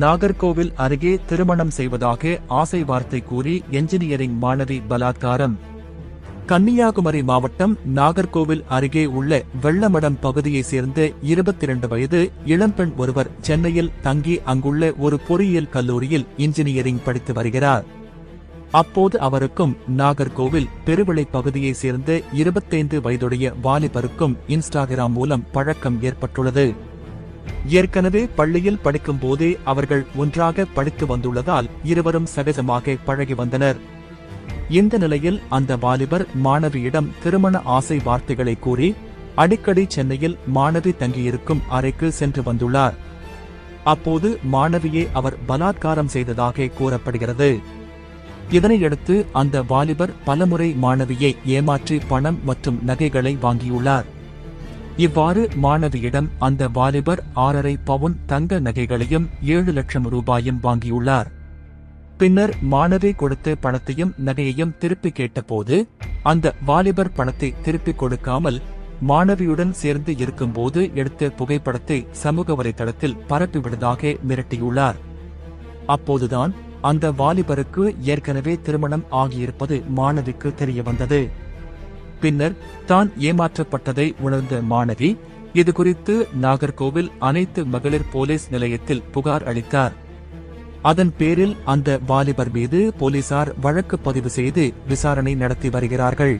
நாகர்கோவில் அருகே திருமணம் செய்வதாக ஆசை வார்த்தை கூறி என்ஜினியரிங் மாணவி பலாத்காரம். கன்னியாகுமரி மாவட்டம் நாகர்கோவில் அருகே உள்ள வெள்ளமடம் பகுதியைச் சேர்ந்த இருபத்தி இரண்டு வயது இளம்பெண் ஒருவர் சென்னையில் தங்கி அங்குள்ள ஒரு பொறியியல் கல்லூரியில் இன்ஜினியரிங் படித்து வருகிறார். அப்போது அவருக்கும் நாகர்கோவில் பெருவிளை பகுதியைச் சேர்ந்த இருபத்தைந்து வயதுடைய வாலிபருக்கும் இன்ஸ்டாகிராம் மூலம் பழக்கம் ஏற்பட்டுள்ளது. ஏற்கனவே பள்ளியில் படிக்கும் போதே அவர்கள் ஒன்றாக படித்து வந்துள்ளதால் இருவரும் சகஜமாக பழகி வந்தனர். இந்த நிலையில் அந்த வாலிபர் மாணவியிடம் திருமண ஆசை வார்த்தைகளை கூறி அடிக்கடி சென்னையில் மாணவி தங்கியிருக்கும் அறைக்கு சென்று வந்துள்ளார். அப்போது மாணவியை அவர் பலாத்காரம் செய்ததாக கூறப்படுகிறது. இதனையடுத்து அந்த வாலிபர் பலமுறை மாணவியை ஏமாற்றி பணம் மற்றும் நகைகளை வாங்கியுள்ளார். இவ்வாறு மாணவியிடம் அந்த வாலிபர் ஆறரை பவுன் தங்க நகைகளையும் ஏழு லட்சம் ரூபாயும் வாங்கியுள்ளார். பின்னர் மாணவி கொடுத்த பணத்தையும் நகையையும் திருப்பி கேட்டபோது அந்த வாலிபர் பணத்தை திருப்பிக் கொடுக்காமல் மாணவியுடன் சேர்ந்து இருக்கும்போது எடுத்த புகைப்படத்தை சமூக வலைதளத்தில் பரப்பிவிடுவதாக மிரட்டியுள்ளார். அப்போதுதான் அந்த வாலிபருக்கு ஏற்கனவே திருமணம் ஆகியிருப்பது மாணவிக்கு தெரியவந்தது. பின்னர் தான் ஏமாற்றப்பட்டதை உணர்ந்த மாணவி இதுகுறித்து நாகர்கோவில் அனைத்து மகளிர் போலீஸ் நிலையத்தில் புகார் அளித்தார். அதன் பேரில் அந்த வாலிபர் மீது போலீசார் வழக்கு பதிவு செய்து விசாரணை நடத்தி வருகிறார்கள்.